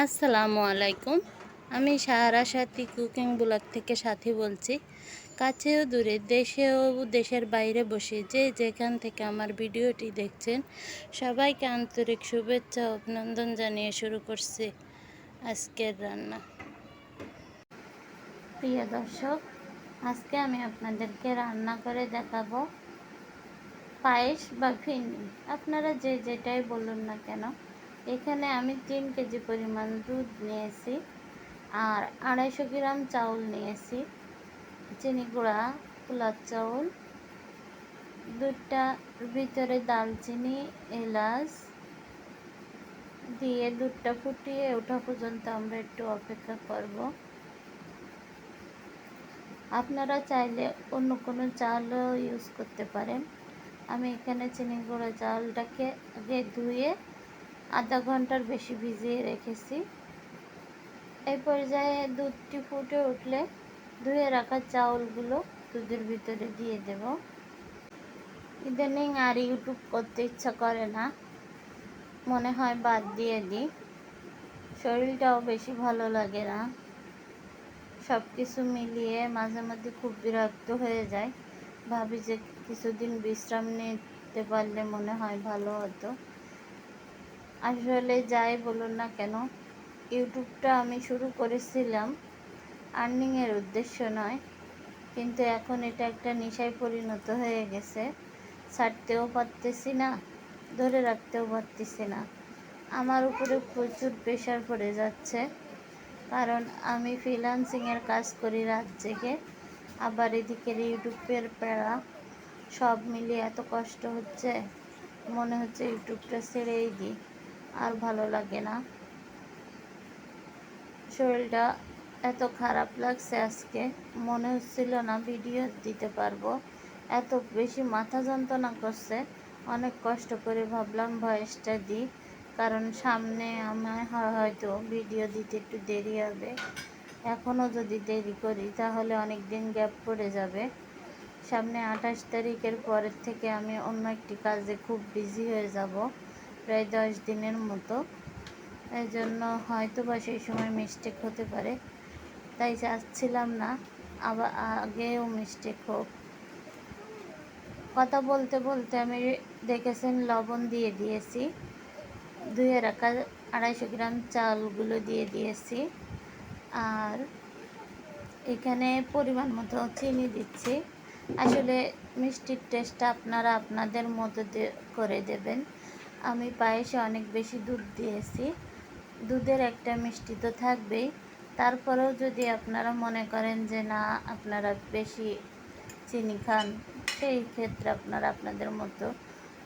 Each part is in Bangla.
আসসালামু আলাইকুম। আমি সাহারা সাথী কুকিং ব্লগ থেকে সাথী বলছি। কাছেও দূরে দেশেও দেশের বাইরে বসে যে যেখান থেকে আমার ভিডিওটি দেখছেন, সবাইকে আন্তরিক শুভেচ্ছা অভিনন্দন জানিয়ে শুরু করছি আজকের রান্না। প্রিয় দর্শক, আজকে আমি আপনাদেরকে রান্না করে দেখাবো পায়েস বা ফিরনি আপনারা যে যেটাই বলুন না কেন এখানে আমি তিন কেজি পরিমাণ দুধ নিয়েছি আর আড়াইশো গ্রাম চাউল নিয়েছি, চিনি গুঁড়া পোলার চাউল দুধটার ভিতরে দালচিনি, এলাচ দিয়ে দুধটা ফুটিয়ে ওঠা পর্যন্ত আমরা একটু অপেক্ষা করব। আপনারা চাইলে অন্য কোনো চালও ইউজ করতে পারেন। আমি এখানে চিনি গুঁড়ো চালটাকে আগে ধুয়ে আধা ঘণ্টার বেশি ভিজিয়ে রেখেছি। এই পর্যায়ে দুধটি ফুটে উঠলে ধুয়ে রাখা চাউলগুলো দুধের ভিতরে দিয়ে দেব। ইদানিং আর ইউটিউব করতে ইচ্ছা করে না। মনে হয় বাদ দিয়ে দিই। শরীরটাও বেশি ভালো লাগে না। সব কিছু মিলিয়ে মাঝে মাঝে খুব বিরক্ত হয়ে যায়। ভাবি যে কিছুদিন বিশ্রাম নিতে পারলে মনে হয় ভালো হতো। আসলে যাই বলুন না কেন, ইউটিউবটা আমি শুরু করেছিলাম আর্নিংয়ের উদ্দেশ্য নয়, কিন্তু এখন এটা একটা নেশায় পরিণত হয়ে গেছে। ছাড়তেও পারতেছি না, ধরে রাখতেও পারতেছি না। আমার উপরে প্রচুর প্রেশার পড়ে যাচ্ছে, কারণ আমি ফ্রিলান্সিংয়ের কাজ করি রাত জেগে, আবার এদিকের ইউটিউবের প্যারা সব মিলিয়ে এত কষ্ট হচ্ছে, মনে হচ্ছে ইউটিউবটা ছেড়েই দিই। আর ভালো লাগে না। শরীরটা এত খারাপ লাগছে আজকে। মনে হচ্ছিল না ভিডিও দিতে পারব। এত বেশি মাথা যন্ত্রণা করছে। অনেক কষ্ট করে ভাবলাম ভয়েসটা দিই। কারণ সামনে আমার হয়তো ভিডিও দিতে একটু দেরি হবে। এখনও যদি দেরি করি তাহলে অনেক দিন গ্যাপ পড়ে যাবে। সামনে আঠাশ তারিখের পরের থেকে আমি অন্য একটি কাজে খুব বিজি হয়ে যাব। প্রায় দশ দিনের মতো। এই জন্য হয়তো বা সেই সময় মিস্টেক হতে পারে। তাই চাচ্ছিলাম না। আবার আগেও মিস্টেক হোক। কথা বলতে বলতে আমি দেখেছেন লবণ দিয়ে দিয়েছি। ধুয়ে রাখা আড়াইশো গ্রাম চালগুলো দিয়ে দিয়েছি। আর এখানে পরিমাণ মতো চিনি দিচ্ছি। আসলে মিষ্টির টেস্টটা আপনারা আপনাদের মতো করে দেবেন। আমি পায়েসে অনেক বেশি দুধ দিয়েছি। দুধের একটা মিষ্টি তো থাকবেই। তারপরেও যদি আপনারা মনে করেন যে না, আপনারা বেশি চিনি খান, সেই ক্ষেত্রে আপনারা আপনাদের মতো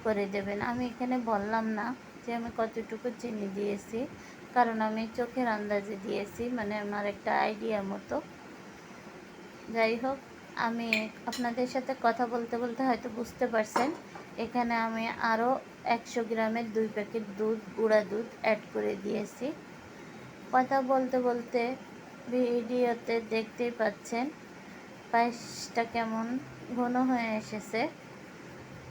করে দেবেন। আমি এখানে বললাম না যে আমি কতটুকু চিনি দিয়েছি, কারণ আমি চোখের আন্দাজে দিয়েছি মানে আমার একটা আইডিয়া মতো। যাই হোক, আমি আপনাদের সাথে কথা বলতে বলতে হয়তো বুঝতে পারছেন এখানে আমি আরও একশো গ্রামের দুই প্যাকেট দুধ, গুঁড়া দুধ অ্যাড করে দিয়েছি। কথা বলতে বলতে ভিডিওতে দেখতেই পাচ্ছেন, পায়েসটা কেমন ঘন হয়ে এসেছে।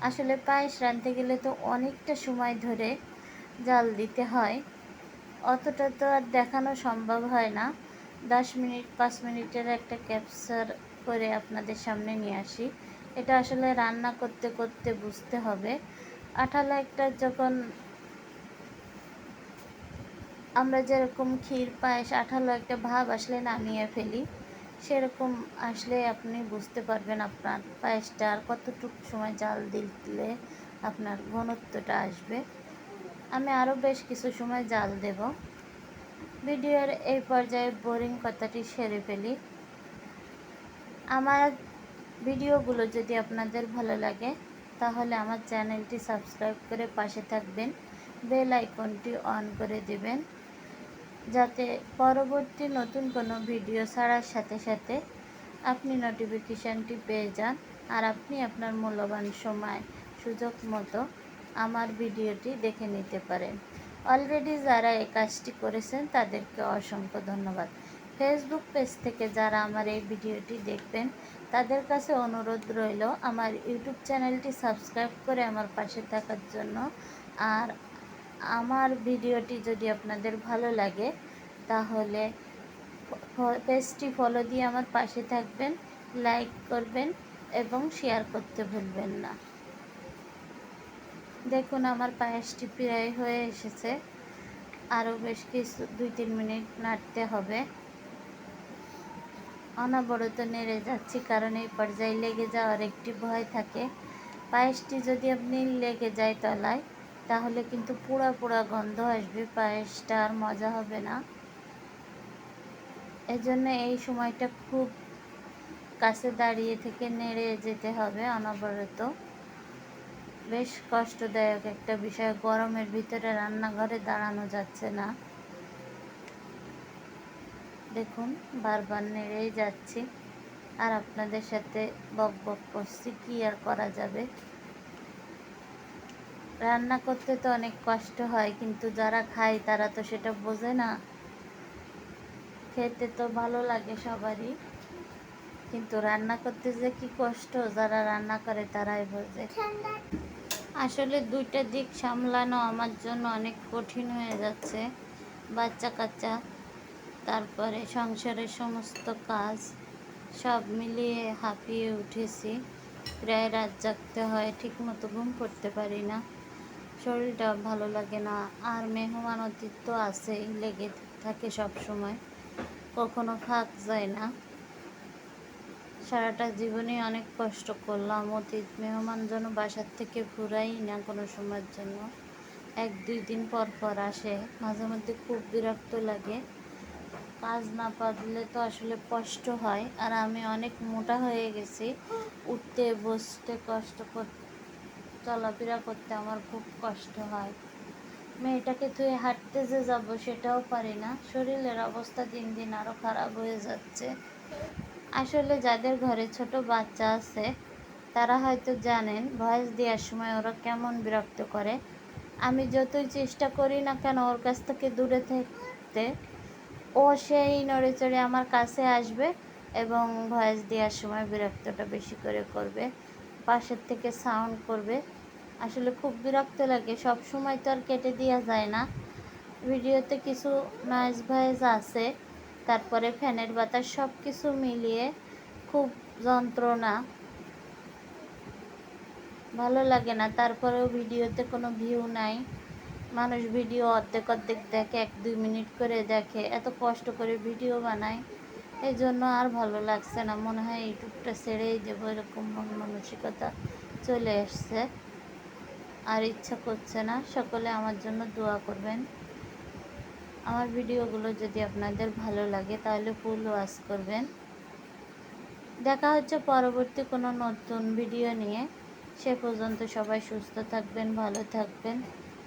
আসলে পায়েস রাঁধতে গেলে তো অনেকটা সময় ধরে জাল দিতে হয়, অতটা তো আর দেখানো সম্ভব হয় না। দশ মিনিট, পাঁচ মিনিটের একটা ক্যাপচার করে আপনাদের সামনে নিয়ে আসি। এটা আসলে রান্না করতে করতে বুঝতে হবে। আঠালো একটা যখন আমরা যেরকম ক্ষীর, পায়েস, আঠালো একটা ভাব আসলে নামিয়ে ফেলি, সেরকম আসলে আপনি বুঝতে পারবেন আপনার পায়েসটা আর কতটুকু সময় জাল দিলে আপনার ঘনত্বটা আসবে। আমি আরও বেশ কিছু সময় জাল দেব। ভিডিওর এই পর্যায়ে বোরিং কথাটি সেরে ফেলি। আমার ভিডিওগুলো যদি আপনাদের ভালো লাগে, তাহলে আমার চ্যানেলটি সাবস্ক্রাইব করে পাশে থাকবেন, বেল আইকনটি অন করে দেবেন, যাতে পরবর্তী নতুন কোনো ভিডিও ছাড়ার সাথে সাথে আপনি নোটিফিকেশানটি পেয়ে যান, আর আপনি আপনার মূল্যবান সময়, সুযোগ মতো আমার ভিডিওটি দেখে নিতে পারেন। অলরেডি যারা এই কাজটি করেছেন, তাদেরকে অসংখ্য ধন্যবাদ। ফেসবুক পেজ থেকে যারা আমার এই ভিডিওটি দেখবেন তাদের কাছে অনুরোধ রইল আমার ইউটিউব চ্যানেলটি সাবস্ক্রাইব করে আমার পাশে থাকার জন্য। আর আমার ভিডিওটি যদি আপনাদের ভালো লাগে, তাহলে পেজটি ফলো দিয়ে আমার পাশে থাকবেন লাইক করবেন এবং শেয়ার করতে ভুলবেন না। দেখুন, আমার পায়েসটি প্রায় হয়ে এসেছে। আরও বেশ কিছু, দুই তিন মিনিট নাড়তে হবে। অনবরত নেড়ে যাচ্ছি কারণ এই পর্যায়ে লেগে যাওয়ার একটি ভয় থাকে। পায়েসটি যদি আপনি লেগে যায় তলায়, তাহলে কিন্তু পুরা পুরা গন্ধ আসবে। পায়েসটা আর মজা হবে না। এজন্য এই সময়টা খুব কাছে দাঁড়িয়ে থেকে নেড়ে যেতে হবে অনবরত। বেশ কষ্টদায়ক একটা বিষয়, গরমের ভিতরে রান্নাঘরে দাঁড়ানো যাচ্ছে না। দেখুন, বারবার নেড়েই যাচ্ছি। আর আপনাদের সাথে বক বক করছি, কি আর করা যাবে? রান্না করতে তো অনেক কষ্ট হয়, কিন্তু যারা খায় তারা তো সেটা বোঝে না। খেতে তো ভালো লাগে সবারই, কিন্তু রান্না করতে যে কি কষ্ট, যারা রান্না করে তারাই বোঝে। আসলে দুইটা দিক সামলানো আমার জন্য অনেক কঠিন হয়ে যাচ্ছে। বাচ্চা কাচ্চা তারপরে সংসারের সমস্ত কাজ সব মিলিয়ে হাঁপিয়ে উঠেছি। প্রায় রাত জাগতে হয়, ঠিকমতো ঘুম পড়তে পারি না। শরীরটা ভালো লাগে না। আর মেহমান অতীত আছেই, লেগে থাকে সব সময়। কখনো ফাঁক যায় না। সারাটা জীবনে অনেক কষ্ট করলাম। অতীত মেহমান যেন বাসার থেকে ঘুরাই না কোনো সময়ের জন্য। এক দুই দিন পর পর আসে। মাঝে মধ্যে খুব বিরক্ত লাগে। কাজ না পারলে তো আসলে কষ্ট হয়। আর আমি অনেক মোটা হয়ে গেছি। উঠতে, বসতে কষ্ট কর, চলাফেরা করতে আমার খুব কষ্ট হয়। মেয়েটাকে ধুয়ে হাঁটতে যে যাব সেটাও পারি না। শরীরের অবস্থা দিন দিন আরও খারাপ হয়ে যাচ্ছে। আসলে যাদের ঘরে ছোট বাচ্চা আছে, তারা হয়তো জানেন, ভয়েস দেওয়ার সময় ওরা কেমন বিরক্ত করে। আমি যতই চেষ্টা করি না কেন, ওর কাছ থেকে দূরে থাকতে ও সেই নড়ে চড়ে আমার কাছে আসবে এবং ভয়েস দেওয়ার সময় বিরক্তটা বেশি করে করবে, পাশের থেকে সাউন্ড করবে। আসলে খুব বিরক্ত লাগে, সব সময় তো আর কেটে দেওয়া যায় না। ভিডিওতে কিছু নয়েজ ভয়েস আছে, তারপরে ফ্যানের বাতাস সব কিছু মিলিয়ে খুব যন্ত্রণা। ভালো লাগে না, তারপরেও ভিডিওতে কোনো ভিউ নাই। মানুষ ভিডিও অর্ধেক অর্ধেক দেখে, এক দুই মিনিট করে দেখে, এত কষ্ট করে ভিডিও বানায় এই জন্য আর ভালো লাগছে না। মনে হয় ইউটিউবটা ছেড়েই দেবো, এরকম মন মানসিকতা চলে এসছে। আর ইচ্ছা করছে না, সকলে আমার জন্য দোয়া করবেন। আমার ভিডিওগুলো যদি আপনাদের ভালো লাগে, তাহলে ফুল ওয়াচ করবেন। দেখা হচ্ছে পরবর্তী কোনো নতুন ভিডিও নিয়ে। সে পর্যন্ত সবাই সুস্থ থাকবেন, ভালো থাকবেন।